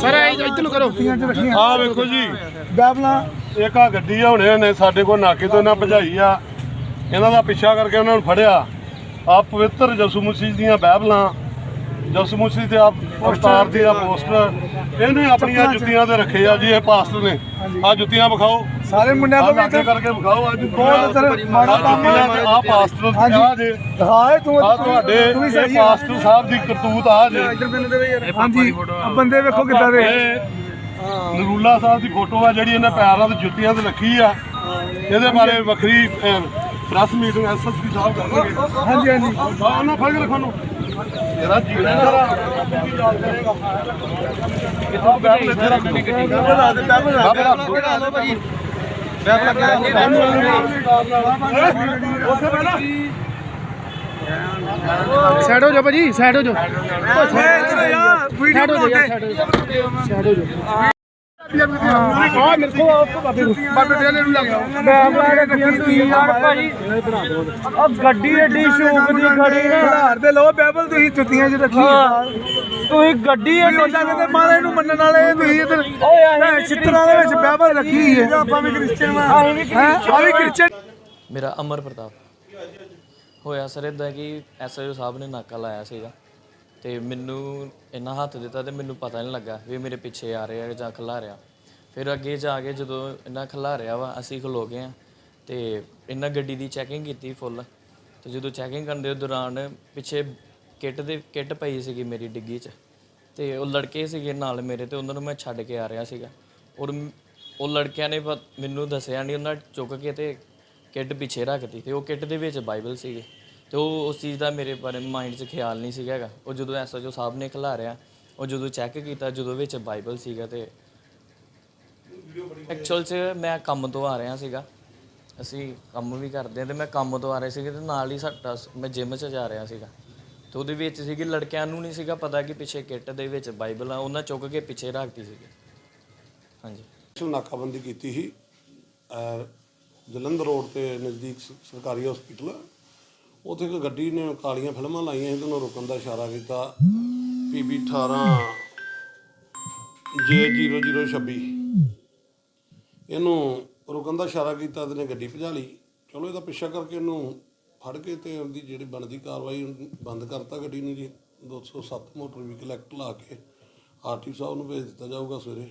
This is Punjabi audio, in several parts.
ਕੋਲ ਸਰ ਇੱਧਰ ਨੂੰ ਕਰੋ। ਜੁੱਤੀਆਂ ਚ ਰੱਖੀਆਂ। ਆਹ ਵੇਖੋ ਜੀ। ਬਾਈਬਲਾਂ ਇੱਕ ਆ ਗੱਡੀ ਆ ਹੁਣੇ ਨੇ ਸਾਡੇ ਕੋਲ ਨਾਕੇ ਤੋਂ ਇਹਨਾਂ ਭਜਾਈ ਆ। ਇਹਨਾਂ ਦਾ ਪਿੱਛਾ ਕਰਕੇ ਉਹਨਾਂ ਨੂੰ ਫੜਿਆ। ਆ ਪਵਿੱਤਰ ਯਿਸੂ ਮਸੀਹ ਦੀਆਂ ਬਾਈਬਲਾਂ ਯਿਸੂ ਮਸੀਹ ਤੇ ਆ ਅਵਤਾਰ ਦੀ ਆ ਪੋਸਟਰ। ਇਹਨੇ ਆਪਣੀਆਂ ਜੁੱਤੀਆਂ ਤੇ ਰੱਖੇ ਆ ਜੀ ਇਹ ਪਾਸਟਰ ਨੇ। ਆ ਜੁੱਤੀਆਂ ਵਿਖਾਓ। ਸਾਰੇ ਮੁੰਡਿਆਂ ਤੋਂ ਵੀ ਇੱਧਰ ਕਰਕੇ ਵਿਖਾਓ ਅੱਜ ਬਹੁਤ ਇੱਧਰ ਮਾੜਾ ਕੰਮ ਹੈ। ਆ ਪਾਸਟਰ ਹਾਂਜੀ। ਆ ਜੇ। ਦਿਖਾਏ ਤੂੰ ਆ ਤੁਹਾਡੇ ਤੂੰ ਵੀ ਇਹ ਸਹੀ ਆ। ਪਾਸਟਰ ਸਾਹਿਬ ਦੀ ਕਰਤੂਤ ਆ ਜੇ। ਹਾਂਜੀ ਆਹ ਬੰਦੇ ਵੇਖੋ ਕਿੱਦਾਂ ਦੇ ਇਹ ਨਰੂਲਾ ਸਾਹਿਬ ਦੀ ਫੋਟੋ ਆ ਜਿਹੜੀ ਇਹਨੇ ਪੈਰਾਂ ਤੇ ਜੁੱਤੀਆਂ ਤੇ ਰੱਖੀ ਆ। ਇਹਦੇ ਬਾਰੇ ਵੱਖਰੀ ਪ੍ਰੈਸ ਮੀਟਿੰਗ ਐਸਐਸਪੀ ਸਾਹਿਬ ਕਰਨਗੇ। ਹਾਂਜੀ ਹਾਂਜੀ। ਆ ਉਹਨਾਂ ਫੜ ਕੇ ਰੱਖੋ ਨੂੰ ਇਹਦਾ ਜੀਣਾ ਜਰਾ ਕਿੱਥੋਂ ਬੈਠ ਇੱਥੇ ਉੱਥੇ ਬੈਠਾ ਸਾਈਡ ਹੋ ਜਾਓ ਭਾਜੀ ਸਾਈਡ ਹੋ ਵੀਡੀਓ ਸਾਈਡ ਹੋ ਯਾਰ ਸਾਈਡ ਹੋ ਜਾਓ ਆ ਮੇਰੇ ਕੋਲ ਆਪ ਬਾਬੇ ਨੂੰ। ਬਾਬੇ ਦੇ ਨੂੰ ਲੱਗ ਦੇ ਗੱਡੀ ਤੁਸੀਂ ਯਾਰ ਭਾਜੀ ਆ ਗੱਡੀ ਏਡੀ ਸ਼ੌਕ ਦੀ ਖੜੀ ਨਾ ਘਰ ਦੇ ਲੋ ਬਾਈਬਲ ਤੁਸੀਂ ਜੁੱਤੀਆਂ 'ਚ ਰੱਖੀ ਤੁਸੀਂ ਗੱਡੀ ਉਹਨਾਂ ਕਹਿੰਦੇ ਮਹਾਰਾਜ ਨੂੰ ਮੰਨਣ ਵਾਲੇ ਤੁਸੀਂ ਇੱਧਰ ਚਿੱਤਰਾਂ ਦੇ ਵਿੱਚ ਬਾਈਬਲ ਰੱਖੀ ਹੈ। ਆਪਾਂ ਵੀ ਕ੍ਰਿਸਚੀਅਨ ਆ ਆ ਵੀ ਕ੍ਰਿਸਚੀਅਨ ਮੇਰਾ ਅਮਰ ਪ੍ਰਤਾਪ। ਹੋਇਆ ਸਰ ਇਦਾਂ ਕਿ ਐਸਆਈਓ ਸਾਹਿਬ ਨੇ ਨਾਕਾ ਲਾਇਆ ਸੀਗਾ ਤੇ ਮੈਨੂੰ ਇੰਨਾ ਹੱਥ ਦਿੱਤਾ ਤੇ ਮੈਨੂੰ ਪਤਾ ਨਹੀਂ ਲੱਗਾ ਵੀ ਮੇਰੇ ਪਿੱਛੇ ਆ ਰਿਹਾ ਜਾਂ ਖਿਲਾ ਰਿਹਾ। ਫਿਰ ਅੱਗੇ ਜਾ ਕੇ ਜਦੋਂ ਇਹਨਾਂ ਖਿਲਾ ਰਿਹਾ ਵਾ ਅਸੀਂ ਖਲੋ ਗਏ ਆ ਤੇ ਇਹਨਾਂ ਗੱਡੀ ਦੀ ਚੈਕਿੰਗ ਕੀਤੀ ਫੁੱਲ ਤੇ ਜਦੋਂ ਚੈਕਿੰਗ ਕਰਨ ਦੇ ਦੌਰਾਨ ਪਿੱਛੇ ਕਿੱਟ ਦੇ ਕਿੱਟ ਪਈ ਸੀਗੀ ਮੇਰੀ ਡਿੱਗੀ 'ਚ ਤੇ ਉਹ ਲੜਕੇ ਸੀਗੇ ਨਾਲ ਮੇਰੇ ਤੇ ਉਹਨਾਂ ਨੂੰ ਮੈਂ ਛੱਡ ਕੇ ਆ ਰਿਹਾ ਸੀਗਾ। ਔਰ ਉਹ ਲੜਕਿਆਂ ਨੇ ਪਤ- ਮੈਨੂੰ ਦੱਸਿਆ ਨਹੀਂ ਉਹਨਾਂ ਚੁੱਕ ਕੇ ਤੇ ਕਿੱਟ ਪਿੱਛੇ ਰੱਖਤੀ ਤੇ ਉਹ ਕਿੱਟ ਦੇ ਵਿੱਚ ਬਾਈਬਲ ਸੀਗੇ। ਤੇ ਉਹ ਉਸ ਚੀਜ਼ ਦਾ ਮੇਰੇ ਬਾਰੇ ਮਾਈਂਡ 'ਚ ਖਿਆਲ ਨਹੀਂ ਸੀਗਾ ਹੈਗਾ। ਉਹ ਜਦੋਂ ਐਸਐਚਓ ਸਾਹਿਬ ਨੇ ਖਿਲਾਰਿਆ ਉਹ ਜਦੋਂ ਚੈੱਕ ਕੀਤਾ, ਜਦੋਂ ਵਿੱਚ ਬਾਈਬਲ ਸੀਗਾ ਤੇ ਐਕਚੁਅਲ 'ਚ ਮੈਂ ਕੰਮ ਤੋਂ ਆ ਰਿਹਾ ਸੀਗਾ। ਅਸੀਂ ਕੰਮ ਵੀ ਕਰਦੇ ਹਾਂ ਤੇ ਮੈਂ ਕੰਮ ਤੋਂ ਆ ਰਿਹਾ ਸੀਗਾ ਤੇ ਨਾਲ ਹੀ ਸਾਡਾ ਸ- ਮੈਂ ਜਿਮ 'ਚ ਜਾ ਰਿਹਾ ਸੀਗਾ। ਤੇ ਉਹਦੇ ਵਿੱਚ ਸੀਗੀ, ਲੜਕਿਆਂ ਨੂੰ ਨਹੀਂ ਸੀਗਾ ਪਤਾ ਕਿ ਪਿੱਛੇ ਕਿੱਟ ਦੇ ਵਿੱਚ ਬਾਈਬਲ ਆ, ਉਹਨਾਂ ਚੁੱਕ ਕੇ ਪਿੱਛੇ ਰੱਖਤੀ ਸੀਗੀ। ਹਾਂਜੀ। ਸਪੈਸ਼ਲ ਨਾਕਾਬੰਦੀ ਕੀਤੀ ਸੀ ਜਲੰਧਰ ਰੋਡ ਤੇ ਨਜ਼ਦੀਕ ਸਰਕਾਰੀ ਹਸਪੀਟਲ ਉੱਥੇ ਇੱਕ ਗੱਡੀ ਨੇ ਕਾਲੀਆਂ ਫਿਲਮਾਂ ਲਾਈਆਂ ਸੀ ਤੇ ਉਹਨੂੰ ਰੁਕਣ ਦਾ ਇਸ਼ਾਰਾ ਕੀਤਾ। ਪੀਬੀ 18 J0026 ਇਹਨੂੰ ਰੁਕਣ ਦਾ ਇਸ਼ਾਰਾ ਕੀਤਾ ਤੇ ਨੇ ਗੱਡੀ ਭਜਾ ਲਈ। ਚਲੋ, ਇਹਦਾ ਪਿੱਛਾ ਕਰਕੇ ਇਹਨੂੰ ਫੜ ਕੇ ਤੇ ਉਹਦੀ ਜਿਹੜੀ ਬਣਦੀ ਕਾਰਵਾਈ ਬੰਦ ਕਰਤਾ ਗੱਡੀ ਨੂੰ ਜੀ। 207 ਮੋਟਰ ਵਹੀਕਲ ਐਕਟ ਲਾ ਕੇ ਆਰਟੀ ਸਾਹਿਬ ਨੂੰ ਭੇਜ ਦਿੱਤਾ ਜਾਊਗਾ ਸਵੇਰੇ।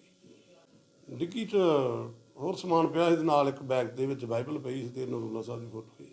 ਡਿੱਗੀ 'ਚ ਹੋਰ ਸਮਾਨ ਪਿਆ ਸੀ ਤੇ ਨਾਲ ਇੱਕ ਬੈਗ ਦੇ ਵਿੱਚ ਬਾਈਬਲ ਪਈ ਸੀ ਤੇ ਨਰੂਲਾ ਸਾਹਿਬ ਦੀ ਫੋਟੋ ਸੀ